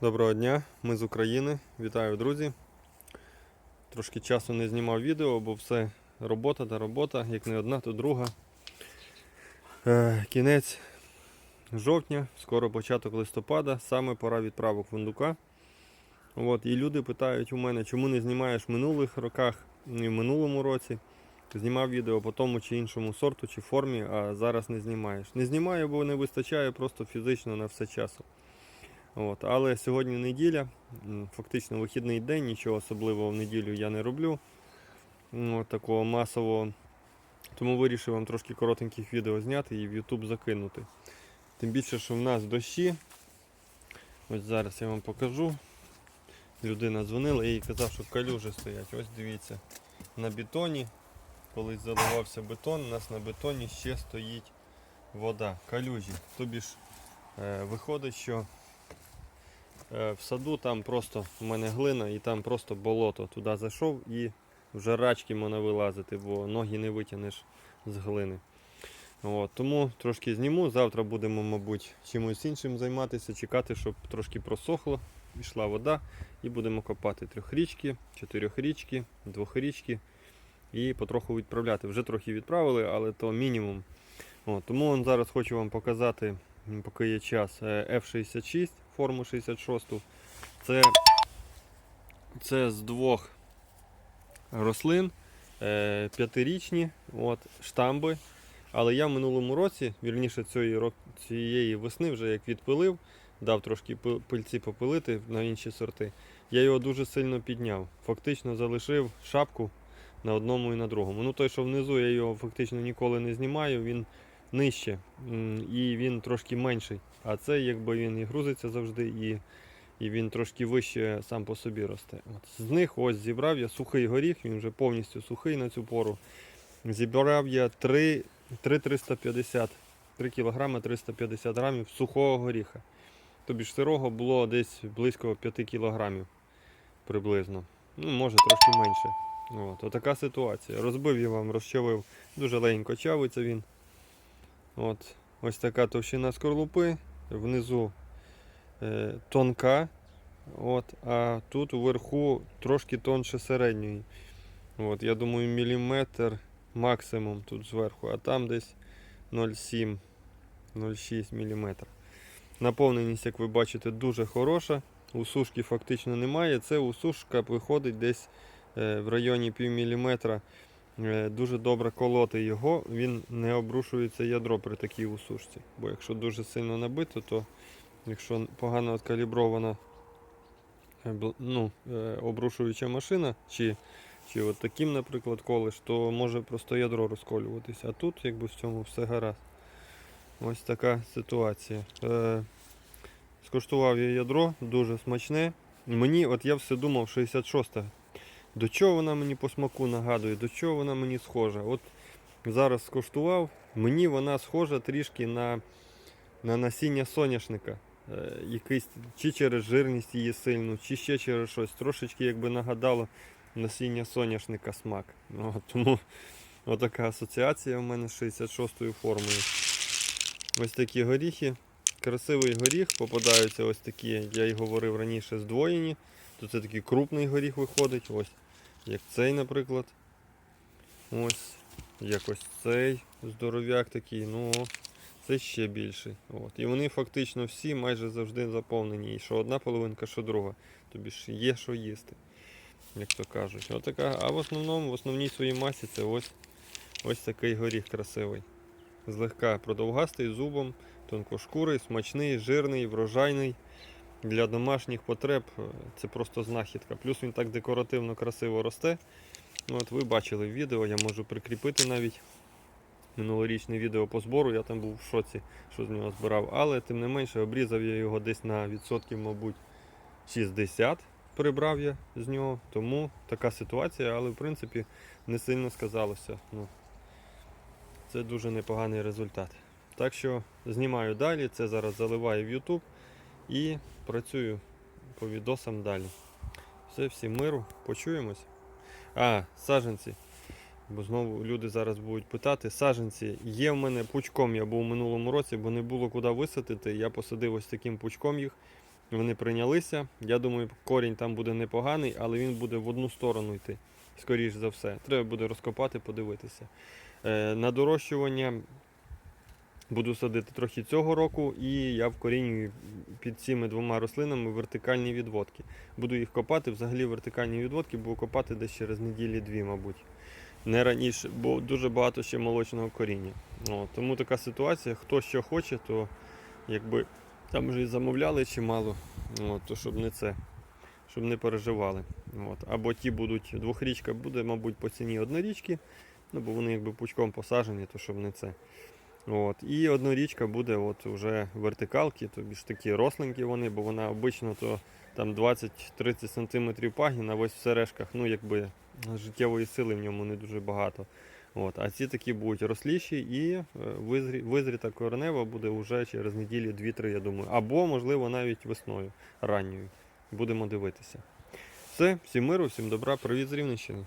Доброго дня, ми з України. Вітаю, друзі. Трошки часу не знімав відео, бо все робота та робота, як не одна, то друга. Е, кінець жовтня, скоро початок листопада, саме пора відправок фундука. От, і люди питають у мене, чому не знімаєш в минулих роках і в минулому році. Знімав відео по тому чи іншому сорту чи формі, а зараз не знімаєш. Не знімаю, бо не вистачає просто фізично на все часу. От, але сьогодні неділя, фактично вихідний день, нічого особливого в неділю я не роблю. От, такого масового. Тому вирішив вам трошки коротеньких відео зняти і в YouTube закинути. Тим більше, що в нас дощі. Ось зараз я вам покажу. Людина дзвонила і казав, що калюжі стоять. Ось дивіться. На бетоні, колись заливався бетон, у нас на бетоні ще стоїть вода, калюжі. Тобі ж е, виходить, що В саду там просто в мене глина і там просто болото. Туди зайшов і вже рачки можна вилазити, бо ноги не витягнеш з глини. От, тому трошки зніму. Завтра будемо, мабуть, чимось іншим займатися, чекати, щоб трошки просохло, пішла вода, і будемо копати трьохрічки, чотирьохрічки, двохрічки і потроху відправляти. Вже трохи відправили, але то мінімум. От, тому зараз хочу вам показати, поки є час, е, F66, форму 66. Це, це з двох рослин, е, п'ятирічні от, штамби. Але я в минулому році, вірніше цієї, цієї весни, вже як відпилив, дав трошки пильці попилити на інші сорти. Я його дуже сильно підняв. Фактично залишив шапку на одному і на другому. Ну той, що внизу, я його фактично ніколи не знімаю, він нижче і він трошки менший. А це якби він і грузиться завжди, і, і він трошки вище сам по собі росте. От. З них ось зібрав я сухий горіх, він вже повністю сухий на цю пору. Зібрав я 3, 3 350, 3 кг 350 грамів сухого горіха. Тобі ж сирого було десь близько 5 кілограмів приблизно. Ну, може трошки менше. От, отака ситуація. Розбив я вам, розчавив дуже легенько чавиться він. От, ось така товщина скорлупи. Внизу е, тонка. От, а тут вверху трошки тонше середньої. От, я думаю, міліметр максимум тут зверху, а там десь 0,7 0,6 мм. Наповненість, як ви бачите, дуже хороша. Усушки фактично немає. Це усушка виходить десь е, в районі пів міліметра. Е, Дуже добре колоти його, він не обрушується ядро при такій усушці. Бо якщо дуже сильно набито, то якщо погано откалібрована е, ну, е, обрушуюча машина, чи, чи от таким, наприклад, колиш, то може просто ядро розколюватися. А тут якби в цьому все гаразд. Ось така ситуація. Скуштував я ядро, дуже смачне. Мені, от я все думав, 66-та. До чого вона мені по смаку нагадує, до чого вона мені схожа. От зараз скуштував, мені вона схожа трішки на, на насіння соняшника. Е, якийсь, чи через жирність її сильну, чи ще через щось. Трошечки якби нагадало насіння соняшника смак. Ну, от тому отака асоціація в мене з 66-ю формою. Ось такі горіхи. Красивий горіх, попадаються ось такі, я й говорив раніше, здвоєні. То це такий крупний горіх виходить. Ось як цей, наприклад. Ось, як ось цей здоров'як такий, ну це ще більший. От. І вони фактично всі майже завжди заповнені. І що одна половинка, що друга. Тобі ж є що їсти, як то кажуть. Отака. А в основному, в основній своїй масі це ось, ось такий горіх красивий. Злегка продовгастий зубом, тонкошкурий, смачний, жирний, врожайний. Для домашніх потреб е, це просто знахідка. Плюс він так декоративно красиво росте. От ви бачили відео, я можу прикріпити навіть минулорічне відео по збору. Я там був в шоці, що з нього збирав. Але тим не менше обрізав я його десь на відсотків, мабуть, 60 прибрав я з нього. Тому така ситуація, але в принципі не сильно сказалося. Ну, це дуже непоганий результат. Так що знімаю далі, це зараз заливаю в YouTube і працюю по відосам далі. Все, всім миру, почуємось. А, саджанці. Бо знову люди зараз будуть питати. Саджанці є в мене пучком. Я був у минулому році, бо не було куди висадити. Я посадив ось таким пучком їх. вони прийнялися. Я думаю, корінь там буде непоганий, але він буде в одну сторону йти, скоріш за все. Треба буде розкопати, подивитися. Е, на дорощування буду садити трохи цього року, і я вкорінюю під цими двома рослинами вертикальні відводки. Буду їх копати, взагалі вертикальні відводки буду копати десь через неділі-дві, мабуть. Не раніше, бо дуже багато ще молочного коріння. От, тому така ситуація. Хто що хоче, то якби там вже і замовляли чимало, от, то щоб не це, щоб не переживали. От. Або ті будуть, двохрічка буде, мабуть, по ціні однорічки, ну, бо вони якби пучком посаджені, то щоб не це. От. І однорічка буде от вже вертикалки, тобі ж такі росленькі вони, бо вона обично то там 20-30 см пагін, а ось в сережках, ну якби життєвої сили в ньому не дуже багато. От. А ці такі будуть росліші і е, визрі, визріта коренева буде вже через неділі 2-3, я думаю. Або, можливо, навіть весною ранньою. Будемо дивитися. Все, всім миру, всім добра, привіт з Рівненщини.